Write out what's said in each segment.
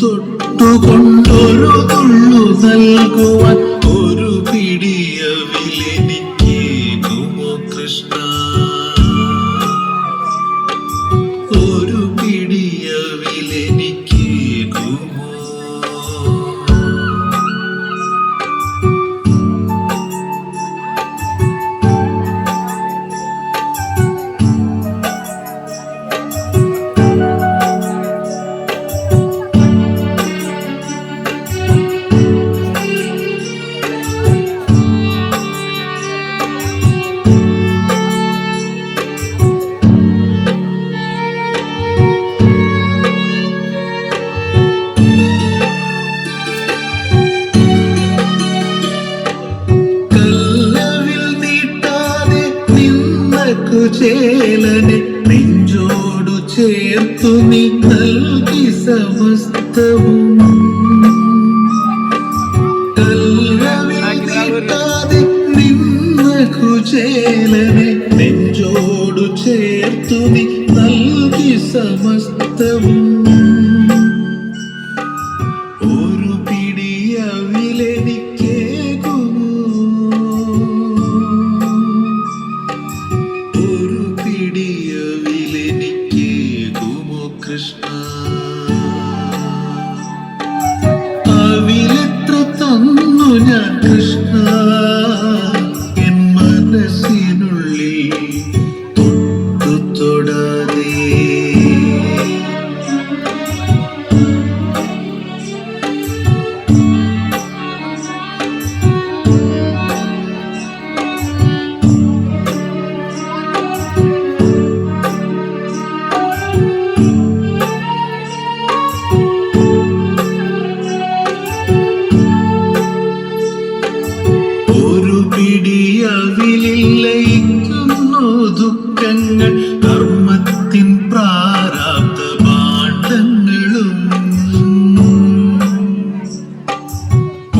ತೊಟ್ಟು ಕೊಂಡೊರು ತುಳ್ಳು ಸಲ್ಗುವ చేలని నింజోడు చేతుని కల్కి సమస్తము. కల్రవిది నిన్నకు చేలని నింజోడు చేర్తుని కల్కి సమస్తము. ഒരു ദുഃഖങ്ങൾ കർമ്മത്തിൻ പ്രാരാബ്ദ പാഠങ്ങളും.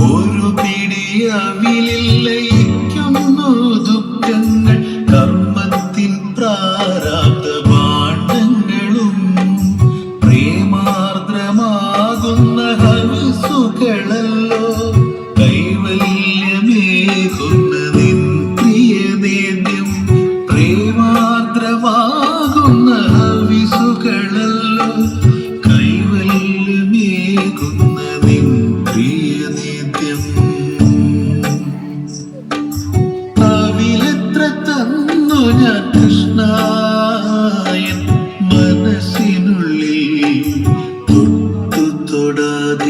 ഒരു പിടി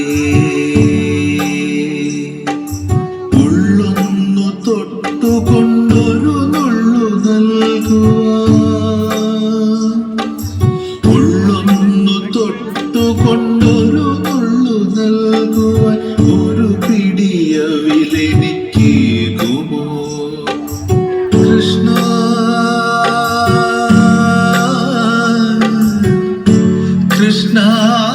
തൊടാതെ ഉള്ളൊന്നു തൊട്ടുകൊണ്ടൊരു നുള്ളു നൽകുവാൻ. ഉള്ളൊന്നു തൊട്ടുകൊണ്ടൊരു നുള്ളു നൽകുവാൻ. ഒരു പിടിയവിലെനിക്കേകുമോ കൃഷ്ണ കൃഷ്ണ. കൃഷ്ണ.